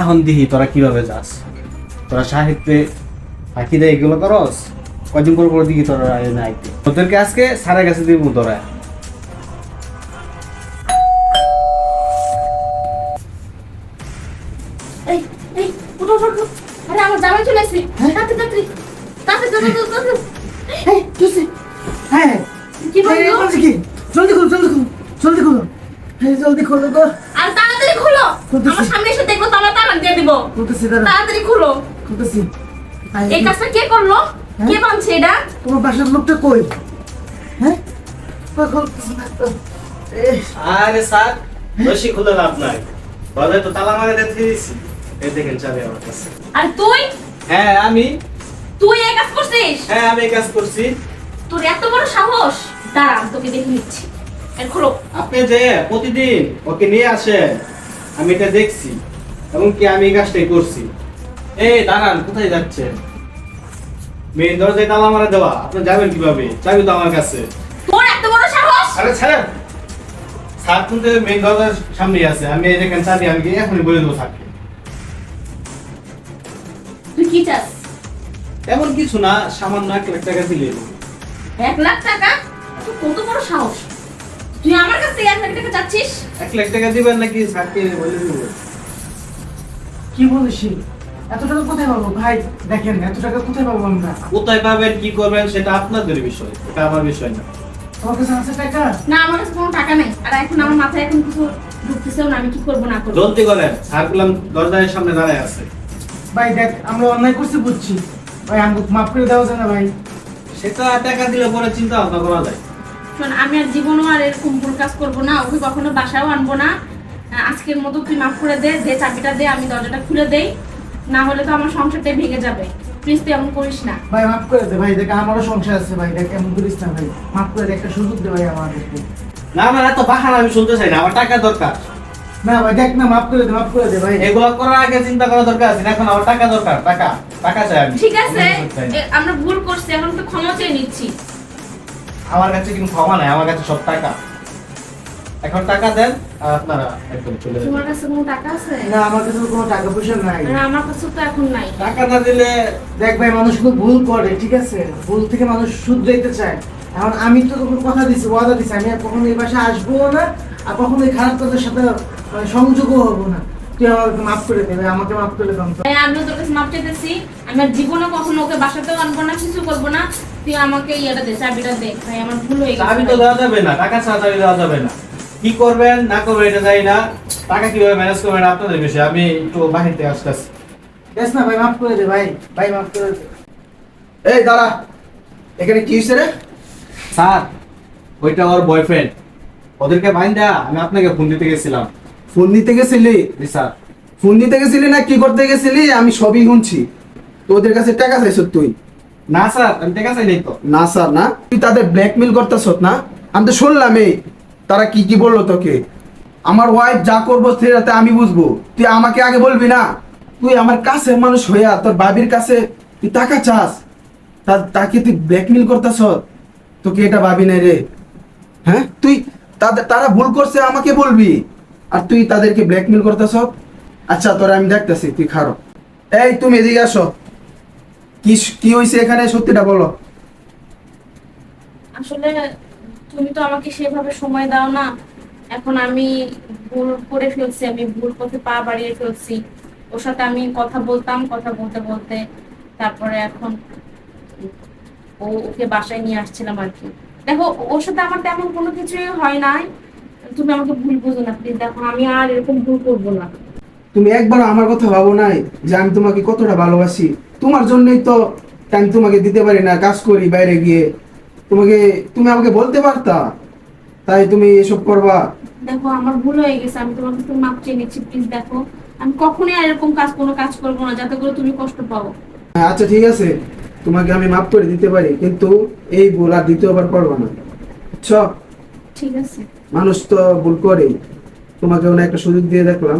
এখন দিহি তোরা কীভাবে যাস? তোরা সাহিত্যে ফাঁকি দেয় এগুলো করস? কদিন পর পর দিকে তোরা আয় না আইতে তোদেরকে আজকে সারা কাছে দিব তোরা। জলদি খোলো জলদি খোলো জলদি খোলো। এই জলদি খোলো গো আর তাড়াতাড়ি খুলো। আমার সামনে এসে দেখব তো আমার তালাক দিয়ে দিব। খুলতেছি দাঁড়া তাড়াতাড়ি খুলো। খুলতেছি। এই কাজটা কে করল? হ্যাঁ? কে বানছে এটা? তোমার বাসার লোকটা কই? হ্যাঁ? আরে স্যার বেশি খুলে লাভ নাই। বলে তো তালা মারে দিছি। এই দেখেন চাবি আমার কাছে। আর তুই? হ্যাঁ আমি। তুই এই কাজ করছিস? হ্যাঁ আমি এই কাজ করছি। তোর এত বড় সাহস? দাঁড়া তোকে দেখে নিচ্ছি। খুলো। আপনি যে প্রতিদিন ওকে নিয়ে আসেন আমি এটা দেখছি। এবং কি আমি এই কাজটাই করছি? এই দাঁড়ান কোথায় যাচ্ছেন? মেন দরজায় তালা মারা দেওয়া আপনি যাবেন কীভাবে? চাবি তো আমার কাছে। তোর এত বড় সাহস? আরে স্যার স্যার কিন্তু মেন দরজার সামনে আছে। আমি এই চাবি আমি এখনই বলে দেবো স্যারকে। তুই কি চাস? এমন কিছু না সামান্য এক লাখ টাকা দিলে এক লাখ টাকা? তোর কত বড় সাহস? তুই আমার কাছ এক লাখ টাকা চাচ্ছিস? এক লাখ টাকা দিবেন নাকি স্যারকে বলে দেবো? কি বলিস এত টাকা কোথায় পাবো? ভাই দেখেন এত টাকা কোথায় পাবো আমরা? কোথায় পাবেন কি করবেন সেটা আপনাদের বিষয় এটা আমার বিষয় না। তোমার কাছে আছে টাকা? না আমার কাছে কোনো টাকা নেই। আর এখন আমার মাথায় এখন কিছু ঢুকতেছেও না আমি কি করব না করব? জলদি করেন স্যার গুলাম দরজার সামনে দাঁড়ায় আছে। ভাই দেখ আমরা অন্যায় করছি বুঝছি। ভাই আমাকে মাফ করে দেওয়া যায় না ভাই। সেটা টাকা দিলে পরে চিন্তা ভাবনা করা যায়। শোন আমি আর জীবনও আর এরকম ভুল কাজ করব না ওকে কখনো বাসাও আনব না। আজকের মতো তুই মাফ করে দে দে চাবিটা দে আমি দরজাটা খুলে দেই। না হলে তো আমার সংসারটাই ভেঙে যাবে। প্লিজ তুই এমন করিস না। ভাই মাফ করে দে ভাই দেখ আমারও সংসার আছে ভাই দেখ এমন করিস না ভাই। মাফ করে দে একটা সুযোগ দে ভাই আমাদেরকে। না আমার এত বাহানা আমি শুনতে চাই না আমার টাকা দরকার। না ভাই দেখ না মাফ করে দে মাফ করে দে ভাই। এগুলো করার আগে চিন্তা করা দরকার আছে না, এখন আমার টাকা দরকার টাকা টাকা চাই আমি। ঠিক আছে না। আমরা ভুল করছি এখন তো ক্ষমা চেয়ে নিচ্ছি। আমার কাছে কিন্তু ক্ষমা নাই আমার কাছে সব টাকা। এখন টাকা দেন আর আপনারা একদম চলে যাবেন। তোমার কাছে কোনো টাকা আছে? না আমার কাছে কোনো টাকা পয়সা নাই। আর আমার কাছে তো এখন নাই। টাকা না দিলে দেখ ভাই মানুষ ভুল করে ঠিক আছে? ভুল থেকে মানুষ শুধরাইতে চায়। এখন আমি তো তোকে কথা দিছি ওয়াদা দিছি আমি আর কখনো এই বাসায় আসব না আর কখনো এই খারাপ কাজের সাথে মানে সংযোগও হব না। তুই আমাকে মাফ করে দেবে আমাকে মাফ করে দাম ভাই, আমিও তোর কাছে মাপ চাইতেছি। আমি আর জীবনে কখনো ওকে বাসাতেও আনব না কিছু করব না। তুই আমাকে ইয়েটা দে চাবিটা দে। ভাই আমার ভুল হয়ে চাবি গেছে তো দেওয়া যাবে না টাকা ছাড়া চাবি দেওয়া যাবে না। কি করবেন না করবেন এটা জানি না। টাকা কীভাবে ম্যানেজ করবেন আপনাদের বিষয়। আমি একটু বাহির থেকে আসতেছি। বেশ না ভাই মাফ করে দে ভাই। ভাই মাফ করে দে। এই দাঁড়া। এখানে কি হয়েছে রে? স্যার ওইটা ওর বয়ফ্রেন্ড ওদেরকে বাইন্দা আমি আপনাকে ফোন দিতে গেছিলাম। ফোন দিতে গেছিলি? জি স্যার। ফোন দিতে গেছিলি না কি করতে গেছিলি? আমি সবই শুনছি তোদের কাছে টাকা চাইছ তুই? না স্যার আমি টাকা চাই নাই তো। না স্যার না। তুই তাদের ব্ল্যাকমেল করতেছ না? আমি তো শুনলাম এই। তারা কি কি বলল তোকে? আমার ওয়াইফ যা করব সেটাতে আমি বুঝব। তুই আমাকে আগে বলবি না? তুই আমার কাছে মানুষ হইয়া তোর বাবির কাছে তুই টাকা চাস। তাকে তুই ব্ল্যাকমেল করতেছ? তোকে এটা ভাবি নাই রে। হ্যাঁ? তুই তাদের, তারা ভুল করছে আমাকে বলবি। আর তুই তাদেরকে ব্ল্যাকমেল করতেছ? আচ্ছা তোরা আমি দেখতেছি, তুই খারো এই, তুমি এদিকে আসো। কি কি হয়েছে এখানে? সত্যিটা বলো। আসলে তুমি তো আমাকে সেভাবে সময় দাও না। এখন আমি ভুল করে ফেলছি, আমি ভুল পথে পা বাড়িয়ে ফেলছি। ওর সাথে আমি কথা বলতাম, কথা বলতে বলতে তারপরে এখন ও ওকে বাসায় নিয়ে আসছিলাম আর কি। দেখো, ওর সাথে আমার তেমন কোনো কিছুই হয় নাই। তুমি আমাকে ভুল বুঝো না প্লিজ দেখো, আমি আর এরকম ভুল করব না। তুমি একবার আমার কথা ভাবো নাই যে আমি তোমাকে কতটা ভালোবাসি? তোমার জন্যই তো আমি তোমাকে দিতে পারি না, কাজ করি বাইরে গিয়ে। তোমাকে তুমি আমাকে বলতে পারতা? তাই তুমি এসব করবা? দেখো আমার ভুল হয়ে গেছে আমি তোমার কাছে মাপ চেয়ে নিচ্ছি প্লিজ দেখো। আমি কখনোই আর এরকম কাজ কোনো কাজ করব না যাতে করে তুমি কষ্ট পাও। হ্যাঁ, আচ্ছা ঠিক আছে। তোমাকে আমি মাফ করে দিতে পারি কিন্তু এই ভুল আর দ্বিতীয়বার করব না। বুঝছ? ঠিক আছে। মানুষ তো ভুল করে তোমাকে একটা সুযোগ দিয়ে দেখলাম।